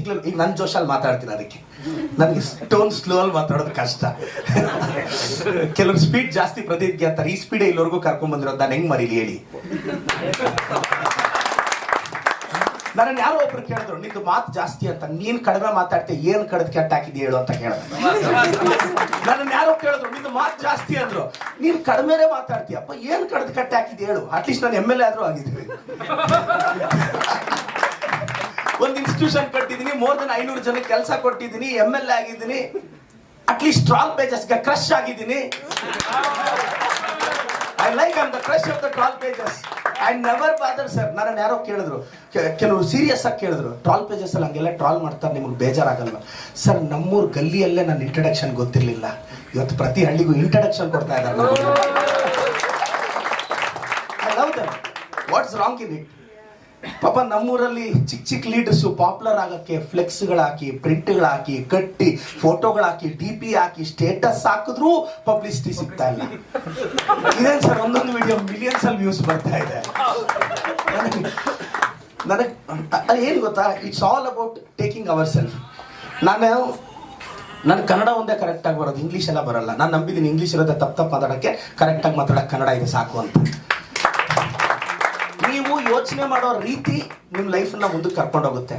ಸಿಗ್ಲಿಲ್ಲ ಈಗ ನನ್ನ ಜೋಶಲ್ಲಿ ಮಾತಾಡ್ತೀನಿ ಅದಕ್ಕೆ. ನನಗೆ ಸ್ಟೋನ್ ಸ್ಲೋ ಅಲ್ಲಿ ಮಾತಾಡೋದು ಕಷ್ಟ. ಕೆಲವರು ಸ್ಪೀಡ್ ಜಾಸ್ತಿ ಪ್ರದೀಪ್ಗೆ ಅಂತಾರೆ. ಈ ಸ್ಪೀಡ್ ಇಲ್ಲಿವರೆಗೂ ಕರ್ಕೊಂಡ್ ಬಂದಿರೋ ನಾನು ಹೆಂಗ್ ಮರೀಲಿ ಹೇಳಿ. ನನ್ನ ಯಾರೋ ಒಬ್ರು ಕೇಳಿದ್ರು, ನಿಂದು ಮಾತು ಜಾಸ್ತಿ ಅಂತ, ನೀನ್ ಕಡಿಮೆ ಮಾತಾಡ್ತೀಯ, ಏನ್ ಕಡದ್ ಕೆಟ್ಟ ಹಾಕಿದ್ಯ ಹೇಳು ಅಂತ ಕೇಳಿದ್ರು. ನನ್ನ ಯಾರೋ ಕೇಳಿದ್ರು, ನಿಂದು ಮಾತು ಜಾಸ್ತಿ ಅಂದ್ರು, ನೀನ್ ಕಡಿಮೆನೆ ಮಾತಾಡ್ತೀಯಪ್ಪ, ಏನ್ ಕಡದ್ ಕಟ್ಟ ಹಾಕಿದ್ಯ ಹೇಳು. ಅಟ್ಲೀಸ್ಟ್ ನಾನು ಎಂ ಎಲ್ ಎ ಆದ್ರೂ ಆಗಿದ್ವಿ ಒಂದು ಇನ್ಸ್ಟಿಟ್ಯೂಷನ್ ಕಟ್ಟಿದೀನಿ ಮೋರ್ ದನ್ ಐನೂರು ಜನಕ್ಕೆ ಕೆಲಸ ಕೊಟ್ಟಿದ್ದೀನಿ ಎಂ ಎಲ್ ಎ ಆಗಿದ್ದೀನಿ. ಅಟ್ಲೀಸ್ಟ್ ಟ್ರಾಲ್ ಪೇಜಸ್ಗೆ ಕ್ರಶ್ ಆಗಿದ್ದೀನಿ. I like am the crush of the troll pages I never bother sir ನಾನು ಯಾರೋ ಕೇಳಿದ್ರು. ಕೆಲವರು ಸೀರಿಯಸ್ ಆಗಿ ಕೇಳಿದ್ರು. ಟ್ರಾಲ್ ಪೇಜಸ್ ಅಲ್ಲಿ ಹಂಗೆಲ್ಲ ಟ್ರಾಲ್ ಮಾಡ್ತಾರೆ ನಿಮ್ಗೆ ಬೇಜಾರಾಗಲ್ಲ ಸರ್ ನಮ್ಮೂರ್ ಗಲ್ಲಿಯಲ್ಲೇ ನನ್ನ ಇಂಟ್ರಡಕ್ಷನ್ ಗೊತ್ತಿರಲಿಲ್ಲ. ಇವತ್ತು ಪ್ರತಿ ಹಳ್ಳಿಗೂ ಇಂಟ್ರಡಕ್ಷನ್ ಕೊಡ್ತಾ ಇದ್ದಾರೆ. ವಾಟ್ಸ್ ರಾಂಗ್ ಇನ್ ಇಟ್ ಪಾಪ ನಮ್ಮೂರಲ್ಲಿ ಚಿಕ್ಕ ಚಿಕ್ಕ ಲೀಡರ್ಸು ಪಾಪ್ಯುಲರ್ ಆಗಕ್ಕೆ ಫ್ಲೆಕ್ಸ್ಗಳಾಕಿ, ಪ್ರಿಂಟ್ಗಳಾಕಿ, ಕಟ್ಟಿ, ಫೋಟೋಗಳಾಕಿ ಡಿ ಪಿ ಹಾಕಿ, ಸ್ಟೇಟಸ್ ಹಾಕಿದ್ರೂ ಪಬ್ಲಿಸಿಟಿ ಸಿಗ್ತಾ ಇಲ್ಲ. ಇದೇನು ಸರ್, ಒಂದೊಂದು ವಿಡಿಯೋ ಮಿಲಿಯನ್ಸ್ ಅಲ್ಲಿ ವ್ಯೂಸ್ ಬರ್ತಾ ಇದೆ. ನನಗೆ ಏನು ಗೊತ್ತಾ? It's all about taking our self ನಾನು ನನ್ನ ಕನ್ನಡ ಒಂದೇ ಕರೆಕ್ಟಾಗಿ ಬರೋದು ಇಂಗ್ಲೀಷ್ ಎಲ್ಲ ಬರಲ್ಲ. ನಾನು ನಂಬಿದ್ದೀನಿ ಇಂಗ್ಲೀಷ್ ಇರೋದೇ ತಪ್ಪು ತಪ್ಪು ಮಾತಾಡೋಕ್ಕೆ ಕರೆಕ್ಟಾಗಿ ಮಾತಾಡೋಕ್ಕೆ ಕನ್ನಡ ಇದೆ ಸಾಕು ಅಂತ. ಯೋಚನೆ ಮಾಡೋ ರೀತಿ ನಿಮ್ಮ ಲೈಫನ್ನ ಮುಂದಕ್ಕೆ ಕರ್ಕೊಂಡು ಹೋಗುತ್ತೆ